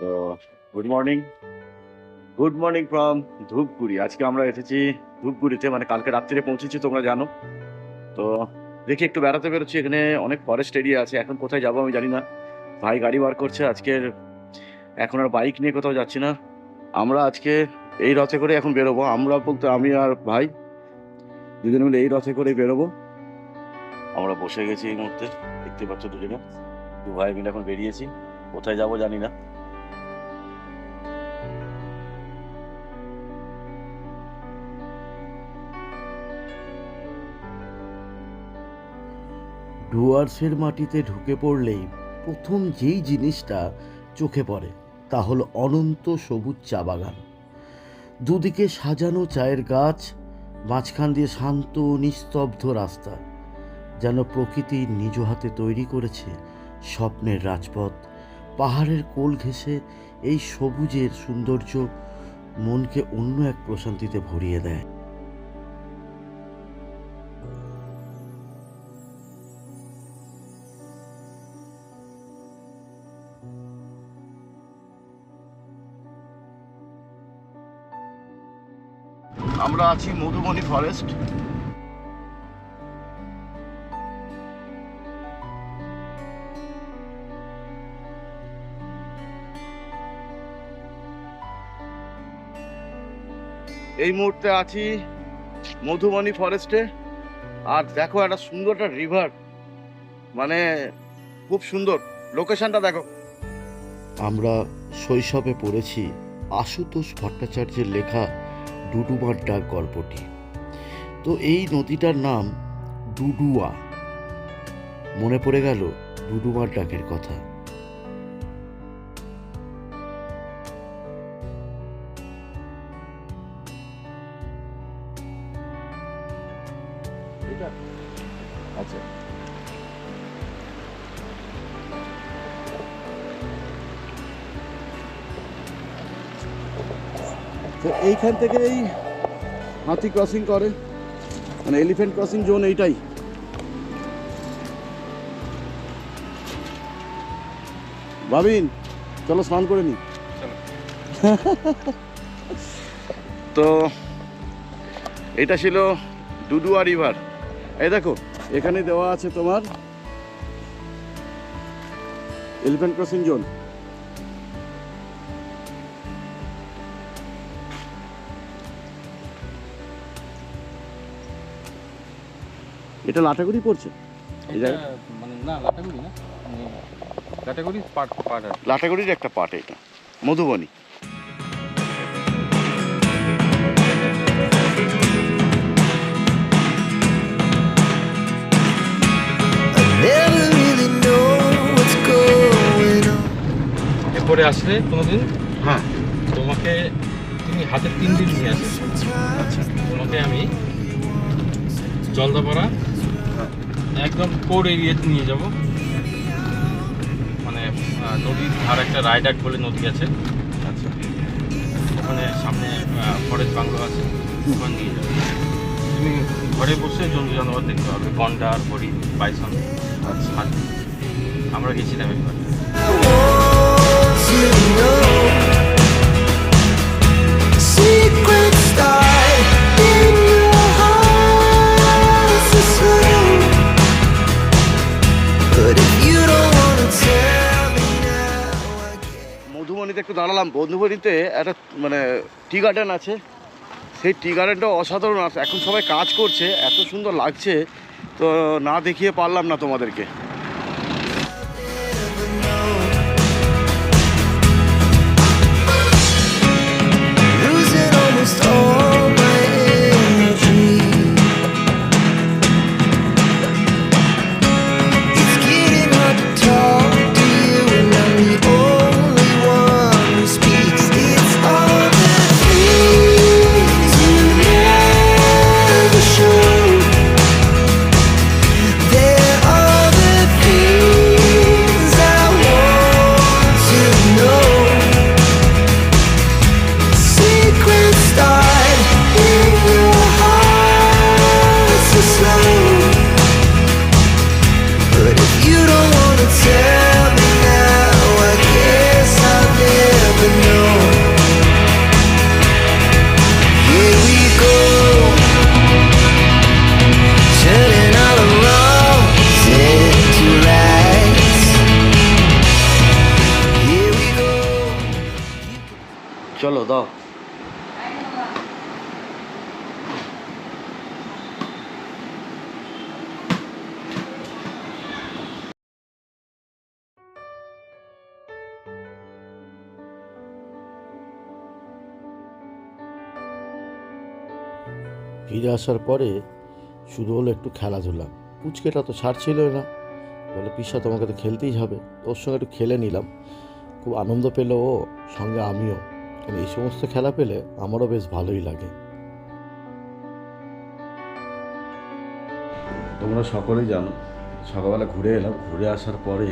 তো good morning good morning from Dhupguri আজকে আমরা এসেছি ধূপগুড়িতে মানে কালকে রাত্রিরে পৌঁছেছি, তোমরা জানো। তো, দেখি একটু বেড়াতে বেরোচ্ছি, এখানে অনেক ফরেস্ট এরিয়া আছে, এখন কোথায় যাব আমি জানি না। ভাই গাড়ি বার করছে, আজকের এখন আর বাইক নিয়ে কোথাও যাচ্ছি না। আমরা আজকে এই রথে করে এখন বেরোবো। আমরা বলতে, আমি আর ভাই দুজনে মিলে এই রথে করে বেরোবো। আমরা বসে গেছি এই মুহূর্তে, দেখতে পাচ্ছ দুজনে। দু ভাই মিলে এখন বেরিয়েছি। কোথায় যাব জানি না। ডুয়ার্সের মাটিতে ঢুকে পড়লেই প্রথম যেই জিনিসটা চোখে পড়ে তা হলো অনন্ত সবুজ চা বাগান। দুদিকে সাজানো চায়ের গাছ, মাঝখান দিয়ে শান্ত নিস্তব্ধ রাস্তা, যেন প্রকৃতি নিজ হাতে তৈরি করেছে স্বপ্নের রাজপথ। পাহাড়ের কোল ঘেঁষে এই সবুজের সৌন্দর্য মনকে অন্য এক প্রশান্তিতে ভরিয়ে দেয়। আমরা আছি মধুবনী ফরেস্ট। এই মুহূর্তে আছি মধুবনী ফরেস্টে। আর দেখো একটা সুন্দর একটা রিভার মানে খুব সুন্দর। লোকেশনটা দেখো। আমরা শৈশবে পড়েছি আশুতোষ ভট্টাচার্যের লেখা ডুডুমার ডাক গল্পটি। তো এই নদীটার নাম ডুডুয়া মনে পড়ে গেল ডুডুমার ডাকের কথা আচ্ছা। তো এইখান থেকেই হাতি ক্রসিং করে। মানে এলিফ্যান্ট ক্রসিং জোন এইটাই। ভাবিন, চলো স্নান করে নি। তো এটা ছিল ডুডুয়া রিভার এই দেখো, এখানে দেওয়া আছে তোমার এলিফ্যান্ট ক্রসিং জোন এটা লাটাগুড়ি পড়ছে? এটা মানে না লাটাগুড়ি না মানে ক্যাটাগরি পার্ট পার্ট আর লাটাগুড়ির একটা পার্ট এটা মধুবনী. এরপরে আসলে কোনোদিন হ্যাঁ। তোমাকে তুমি হাতে তিন দিন নিয়ে আসবে। আচ্ছা। তোমাকে আমি জলদাপাড়া একদম কোর এরিয়াতে নিয়ে যাব। মানে নদীর ধার একটা রায়ডাক বলে নদী আছে। আচ্ছা ওখানে সামনে ফরেস্ট বাংলো আছে। ওখানে নিয়ে যাব। তুমি ঘরে বসে জন্তু জানোয়ার দেখতে পাবে। গন্ডার হরি বাইসন আচ্ছা। আমরা গেছিলাম একবার। মধুবনীতে একটু দাঁড়ালাম মধুবনীতে একটা মানে টি গার্ডেন আছে। সেই টি গার্ডেনটা অসাধারণ আছে। এখন সবাই কাজ করছে, এত সুন্দর লাগছে। তো না দেখিয়ে পারলাম না তোমাদেরকে। চলো, দাও। ফিরে আসার পরে শুরু হলো একটু খেলাধুলা। পুচকেটা তো ছাড়ছিলই না। বলে, পিসা, তোমাকে তো খেলতেই হবে। ওর সঙ্গে একটু খেলে নিলাম। খুব আনন্দ পেল ও, সঙ্গে আমিও। এই সমস্ত খেলা পেলে আমারও বেশ ভালোই লাগে। তোমরা সকলেই জানো সকালবেলা ঘুরে এলাম। ঘুরে আসার পরে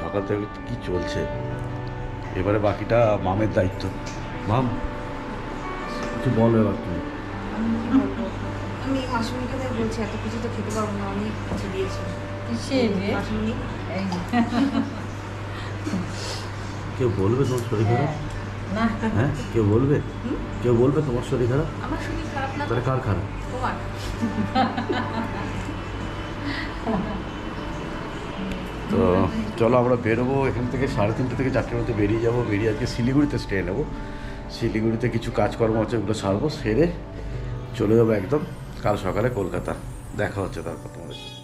সকাল থেকে কি চলছে? এবারে বাকিটা মামের দায়িত্ব। মাম কিছু বলো এবার তুমি। আমি কি বলব? আমি মাসুমিকে তাই বলছি এত কিছু তো খেতে পারব না অনেক কিছু দিয়েছে। কেউ বলবে তোমার শরীর খারাপ? হ্যাঁ? কেউ বলবে? কেউ বলবে তোমার শরীর খারাপ? আমার শরীর খারাপ না। তাহলে কার খারাপ? তোমার। তো চলো আমরা বেরোবো এখান থেকে সাড়ে তিনটে থেকে চারটের মধ্যে বেরিয়ে যাব। বেরিয়ে আজকে শিলিগুড়িতে স্টে নেব। শিলিগুড়িতে কিছু কাজকর্ম আছে ওগুলো সারবো সেরে চলে যাব একদম কাল সকালে কলকাতা। দেখা হচ্ছে তারপর তোমাদের সাথে।